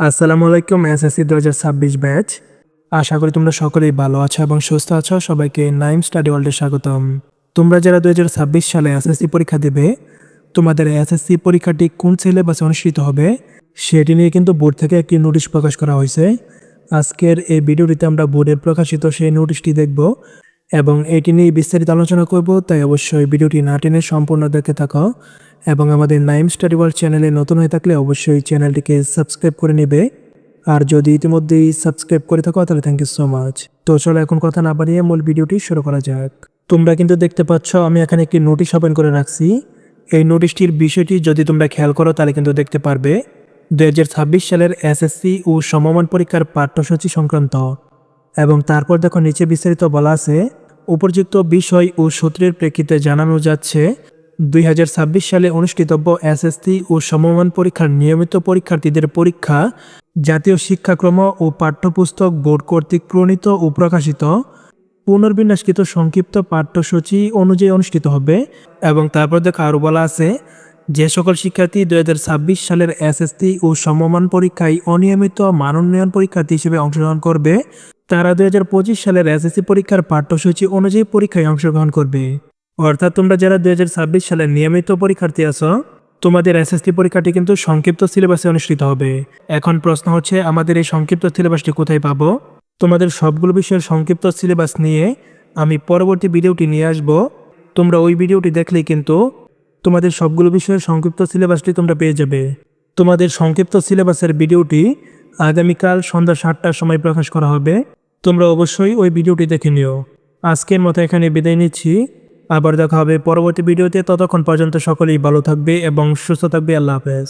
আসসালামু আলাইকুম S SSC দু হাজার ছাব্বিশ ব্যাচ। আশা করি তোমরা সকলেই ভালো আছো এবং সুস্থ আছো। সবাইকে নাইম স্টাডি ওয়ার্ল্ডে স্বাগতম। তোমরা যারা দু হাজার ছাব্বিশ সালে এস এসএসসি পরীক্ষা দেবে, তোমাদের এস এসএসসি পরীক্ষাটি কোন সিলেবাসে অনুষ্ঠিত হবে সেটি নিয়ে কিন্তু বোর্ড থেকে একটি নোটিশ প্রকাশ করা হয়েছে। আজকের এই ভিডিওটিতে আমরা বোর্ডের প্রকাশিত সেই নোটিশটি দেখব। এবং এটি নিয়ে বিস্তারিত আলোচনা করব, তাই অবশ্যই ভিডিওটি না টেনে সম্পূর্ণ দেখতে থাকো। এবং আমাদের নাইম স্টাডি ওয়ার্ল্ড চ্যানেলে নতুন হয়ে থাকলে অবশ্যই চ্যানেলটিকে সাবস্ক্রাইব করে নেবে। আর যদি ইতিমধ্যেই সাবস্ক্রাইব করে থাকো, তাহলে থ্যাংক ইউ সো মাচ তো চলো এখন কথা না বাড়িয়ে মূল ভিডিওটি শুরু করা যাক। তোমরা কিন্তু দেখতে পাচ্ছ, আমি এখানে একটি নোটিশ ওপেন করে রাখছি। এই নোটিশটির বিষয়টি যদি তোমরা খেয়াল করো, তাহলে কিন্তু দেখতে পারবে। দু হাজার ছাব্বিশ সালের এসএসসি ও সমমান পরীক্ষার পাঠ্যসূচি সংক্রান্ত। এবং তারপর দেখো নিচে বিস্তারিত বলা আছে, উপযুক্ত বিষয় ও সূত্রের প্রেক্ষিতে জানানো যাচ্ছে, দুই হাজার ছাব্বিশ সালে অনুষ্ঠিতব্য এসএসসি ও সমমান পরীক্ষার নিয়মিত পরীক্ষার্থীদের পরীক্ষা, জাতীয় শিক্ষাক্রম ও পাঠ্যপুস্তক বোর্ড কর্তৃক প্রণীত ও প্রকাশিত, পুনর্বিন্যাসকৃত সংক্ষিপ্ত পাঠ্যসূচি অনুযায়ী অনুষ্ঠিত হবে এবং তারপর দেখো আরও বলা আছে যে সকল শিক্ষার্থী দুই হাজার ছাব্বিশ সালের এসএসসি ও সমমান পরীক্ষায় অনিয়মিত মানোন্নয়ন পরীক্ষার্থী হিসেবে অংশগ্রহণ করবে, তারা দুই হাজার পঁচিশ সালের এসএসসি পরীক্ষার পাঠ্যসূচি অনুযায়ী পরীক্ষায় অংশগ্রহণ করবে। অর্থাৎ তোমরা যারা দুই সালের নিয়মিত পরীক্ষার্থী আছো, তোমাদের এসএসসি পরীক্ষাটি কিন্তু সংক্ষিপ্ত সিলেবাসে অনুষ্ঠিত হবে। এখন প্রশ্ন হচ্ছে, আমাদের এই সংক্ষিপ্ত সিলেবাসটি কোথায় পাবো? তোমাদের সবগুলো বিষয়ের সংক্ষিপ্ত সিলেবাস নিয়ে আমি পরবর্তী ভিডিওটি নিয়ে আসব। তোমরা ওই ভিডিওটি দেখলেই কিন্তু তোমাদের সবগুলো বিষয়ের সংক্ষিপ্ত সিলেবাসটি তোমরা পেয়ে যাবে। তোমাদের সংক্ষিপ্ত সিলেবাসের ভিডিওটি আগামীকাল সন্ধ্যা সাতটার সময় প্রকাশ করা হবে। তোমরা অবশ্যই ওই ভিডিওটি দেখে নিও। আজকের মতো এখানে বিদায় নিচ্ছি। আবার দেখা হবে পরবর্তী ভিডিওতে। ততক্ষণ পর্যন্ত সকলেই ভালো থাকবে এবং সুস্থ থাকবে। আল্লাহ হাফেজ।